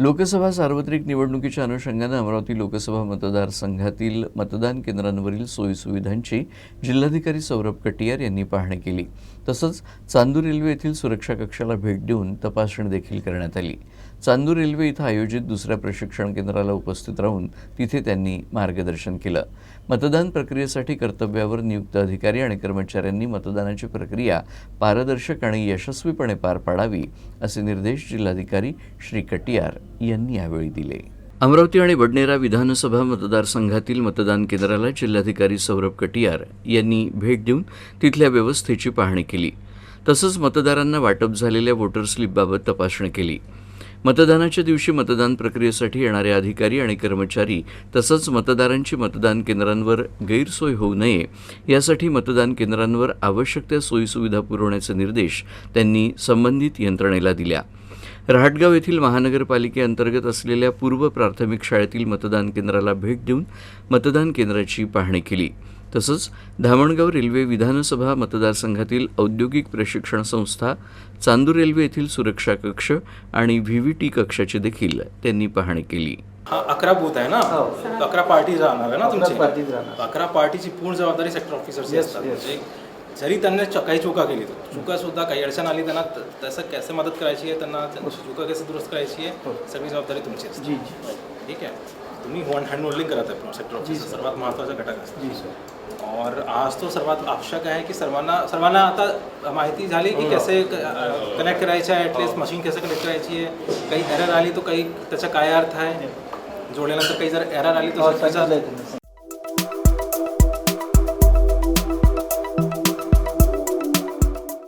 लोकसभा सार्वत्रिक निवडणुकीच्या अनुषंगानं अमरावती लोकसभा मतदारसंघातील मतदान केंद्रांवरील सोयीसुविधांची जिल्हाधिकारी सौरभ कटियार यांनी पाहणी केली. तसंच चांदूर रेल्वे येथील सुरक्षा कक्षाला भेट देऊन तपासणी देखील करण्यात आली. चांदूर रेल्वे इथं आयोजित दुसऱ्या प्रशिक्षण केंद्राला उपस्थित राहून तिथे त्यांनी मार्गदर्शन केलं. मतदान प्रक्रियेसाठी कर्तव्यावर नियुक्त अधिकारी आणि कर्मचाऱ्यांनी मतदानाची प्रक्रिया पारदर्शक आणि यशस्वीपणे पार पाडावी असे निर्देश जिल्हाधिकारी श्री कटियार यांनी यावेळी दिले. अमरावती आणि बडनेरा विधानसभा मतदारसंघातील मतदान केंद्राला जिल्हाधिकारी सौरभ कटियार यांनी भेट देऊन तिथल्या व्यवस्थेची पाहणी केली. तसंच मतदारांना वाटप झालेल्या वोटर स्लिपबाबत तपासणी केली. मतदानाच्या दिवशी मतदान प्रक्रियेसाठी येणारे अधिकारी आणि कर्मचारी तसंच मतदारांची मतदान केंद्रांवर गैरसोय होऊ नये यासाठी मतदान केंद्रांवर आवश्यक त्या सोयीसुविधा पुरवण्याचे निर्देश त्यांनी संबंधित यंत्रणेला दिल्या. रहाटगाव येथील महानगरपालिकेअंतर्गत असलेल्या पूर्व प्राथमिक शाळेतील मतदान केंद्राला भेट देऊन मतदान केंद्राची पाहणी केली. तसंच धामणगाव रेल्वे विधानसभा मतदारसंघातील औद्योगिक प्रशिक्षण संस्था चांदूर रेल्वे येथील सुरक्षा कक्ष आणि व्ही व्ही टी कक्षाची देखील त्यांनी पाहणी केली. हा अकरा बूथ आहे ना? अकरा पार्टी राहणार आहे ना अकरा तुमची. अकरा पार्टीची पूर्ण जबाबदारी सेक्टर ऑफिसरची जरी त्यांनी काही चुका केली तर. चुका सुद्धा काही अडचण आली त्यांना तसं कसे मदत करायची आहे त्यांना त्यांची चुका कशी दुरुस्त करायची आहे सगळी जबाबदारी तुमची असते. जी जी. ठीक आहे. तुम्ही हँड होल्डिंग करत आहे सेक्टर ऑफिसर सर्वात महत्त्वाचा घटक असतो. और आज तो सर्वात आवश्यक आहे की सर्वांना सर्वांना आता माहिती झाली की कसे कनेक्ट करायचं आहे ॲटलिस्ट मशीन कसं कनेक्ट करायची आहे. काही एरर आली तो काही त्याचा काय अर्थ आहे. जोडल्यानंतर काही जर एरर आली हो, तर त्याचा.